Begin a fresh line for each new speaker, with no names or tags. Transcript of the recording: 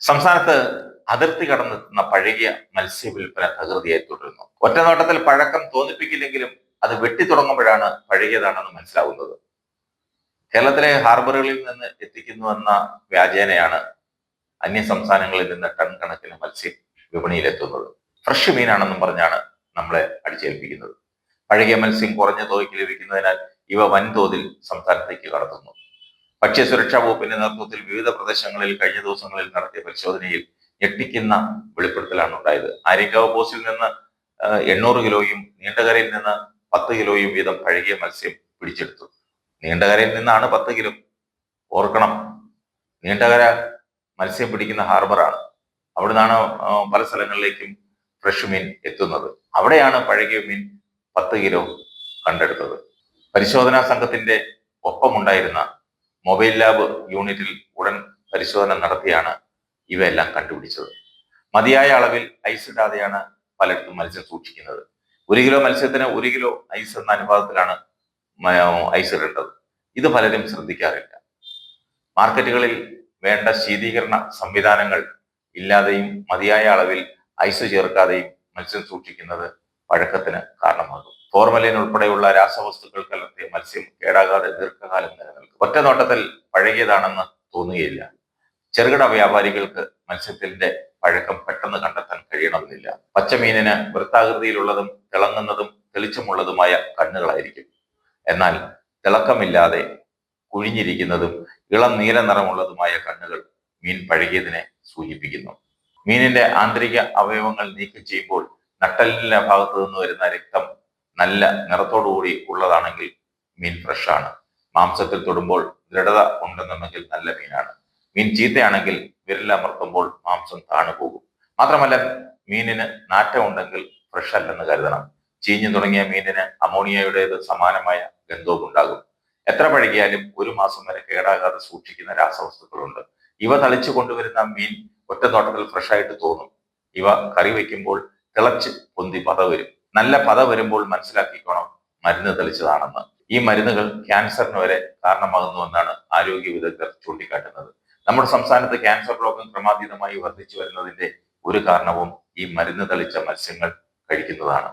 സംസ്ഥാനത്ത് അതിർത്തി കടന്നെത്തുന്ന പഴകിയ മത്സ്യവില്പന തകൃതിയായി തുടരുന്നു. ഒറ്റനോട്ടത്തിൽ പഴക്കം തോന്നിപ്പിക്കില്ലെങ്കിലും അത് വെട്ടി തുടങ്ങുമ്പോഴാണ് പഴകിയതാണെന്ന് മനസ്സിലാവുന്നത്. കേരളത്തിലെ ഹാർബറുകളിൽ നിന്ന് എത്തിക്കുന്നുവെന്ന വ്യാജേനയാണ് അന്യ സംസ്ഥാനങ്ങളിൽ നിന്ന് ടൺ കണക്കിന് മത്സ്യം വിപണിയിലെത്തുന്നത്. ഫ്രഷ് മീനാണെന്നും പറഞ്ഞാണ് നമ്മളെ അടിച്ചേൽപ്പിക്കുന്നത്. പഴകിയ മത്സ്യം കുറഞ്ഞ തുകയ്ക്ക് ലഭിക്കുന്നതിനാൽ ഇവ വൻതോതിൽ സംസ്ഥാനത്തേക്ക് കടത്തുന്നു. ഭക്ഷ്യസുരക്ഷാ വകുപ്പിന്റെ നേതൃത്വത്തിൽ വിവിധ പ്രദേശങ്ങളിൽ കഴിഞ്ഞ ദിവസങ്ങളിൽ നടത്തിയ പരിശോധനയിൽ ഞെട്ടിക്കുന്ന വെളിപ്പെടുത്തലാണ് ഉണ്ടായത്. ആര്യങ്കാവ് പോസ്റ്റിൽ നിന്ന് എണ്ണൂറ് കിലോയും നീണ്ടകരയിൽ നിന്ന് പത്ത് കിലോയും വീതം പഴകിയ മത്സ്യം പിടിച്ചെടുത്തു. നീണ്ടകരയിൽ നിന്നാണ് പത്ത് കിലോ. ഓർക്കണം നീണ്ടകര മത്സ്യം പിടിക്കുന്ന ഹാർബറാണ്. അവിടെ നിന്നാണ് പല സ്ഥലങ്ങളിലേക്കും ഫ്രഷ് മീൻ എത്തുന്നത്. അവിടെയാണ് പഴകിയ മീൻ പത്ത് കിലോ കണ്ടെടുത്തത്. പരിശോധനാ സംഘത്തിന്റെ ഒപ്പമുണ്ടായിരുന്ന മൊബൈൽ ലാബ് യൂണിറ്റിൽ ഉടൻ പരിശോധന നടത്തിയാണ് ഇവയെല്ലാം കണ്ടുപിടിച്ചത്. മതിയായ അളവിൽ ഐസ് ഇടാതെയാണ് പലയിടത്തും മത്സ്യം സൂക്ഷിക്കുന്നത്. ഒരു കിലോ മത്സ്യത്തിന് ഒരു കിലോ ഐസ് എന്ന അനുപാതത്തിലാണ് ഐസ് ഇടേണ്ടത്. ഇത് പലരും ശ്രദ്ധിക്കാറില്ല. മാർക്കറ്റുകളിൽ വേണ്ട ശീതീകരണ സംവിധാനങ്ങൾ ഇല്ലാതെയും മതിയായ അളവിൽ ഐസ് ചേർക്കാതെയും മത്സ്യം സൂക്ഷിക്കുന്നത് പഴക്കത്തിന് കാരണമാകും. ഫോർമലിൻ ഉൾപ്പെടെയുള്ള രാസവസ്തുക്കൾ കലർത്തിയ മത്സ്യം കേടാകാതെ ദീർഘകാലം നിലനിൽക്കും. ഒറ്റ നോട്ടത്തിൽ പഴകിയതാണെന്ന് തോന്നുകയില്ല. ചെറുകിട വ്യാപാരികൾക്ക് മത്സ്യത്തിന്റെ പഴക്കം പെട്ടെന്ന് കണ്ടെത്താൻ കഴിയണമെന്നില്ല. പച്ചമീനിന് വൃത്താകൃതിയിലുള്ളതും തിളങ്ങുന്നതും തെളിച്ചമുള്ളതുമായ കണ്ണുകളായിരിക്കും. എന്നാൽ തിളക്കമില്ലാതെ കുഴിഞ്ഞിരിക്കുന്നതും ഇളം നീല നിറമുള്ളതുമായ കണ്ണുകൾ മീൻ പഴകിയതിനെ സൂചിപ്പിക്കുന്നു. മീനിന്റെ ആന്തരിക അവയവങ്ങൾ നീക്കം ചെയ്യുമ്പോൾ നട്ടലിന്റെ ഭാഗത്തു നിന്ന് വരുന്ന രക്തം നല്ല നിറത്തോടുകൂടി ഉള്ളതാണെങ്കിൽ മീൻ ഫ്രഷാണ് മാംസത്തിൽ തൊടുമ്പോൾ ദൃഢത ഉണ്ടെന്നുണ്ടെങ്കിൽ നല്ല മീനാണ്. മീൻ ചീത്തയാണെങ്കിൽ വിരലമർത്തുമ്പോൾ മാംസം താണു പോകും. മാത്രമല്ല മീനിന് നാറ്റം ഉണ്ടെങ്കിൽ ഫ്രഷ് അല്ലെന്ന് കരുതണം. ചീഞ്ഞു തുടങ്ങിയ മീനിന് അമോണിയയുടേത് സമാനമായ ഗന്ധവും ഉണ്ടാകും. എത്ര പഴകിയാലും ഒരു മാസം വരെ കേടാകാതെ സൂക്ഷിക്കുന്ന രാസവസ്തുക്കളുണ്ട്. ഇവ തളിച്ചു കൊണ്ടുവരുന്ന മീൻ ഒറ്റ നോട്ടത്തിൽ ഫ്രഷ് ആയിട്ട് തോന്നും. ഇവ കറി വയ്ക്കുമ്പോൾ തിളച്ച് പൊന്തി പത വരും നല്ല പത വരുമ്പോൾ മനസ്സിലാക്കിക്കോണം. മരുന്ന് തെളിച്ചതാണെന്ന്. ഈ മരുന്നുകൾ ക്യാൻസറിന് വരെ കാരണമാകുന്നുവെന്നാണ് ആരോഗ്യ വിദഗ്ധർ ചൂണ്ടിക്കാട്ടുന്നത്. നമ്മുടെ സംസ്ഥാനത്ത് ക്യാൻസർ രോഗം ക്രമാതീതമായി വർദ്ധിച്ചു വരുന്നതിന്റെ ഒരു കാരണവും ഈ മരുന്ന് തെളിച്ച മത്സ്യങ്ങൾ കഴിക്കുന്നതാണ്.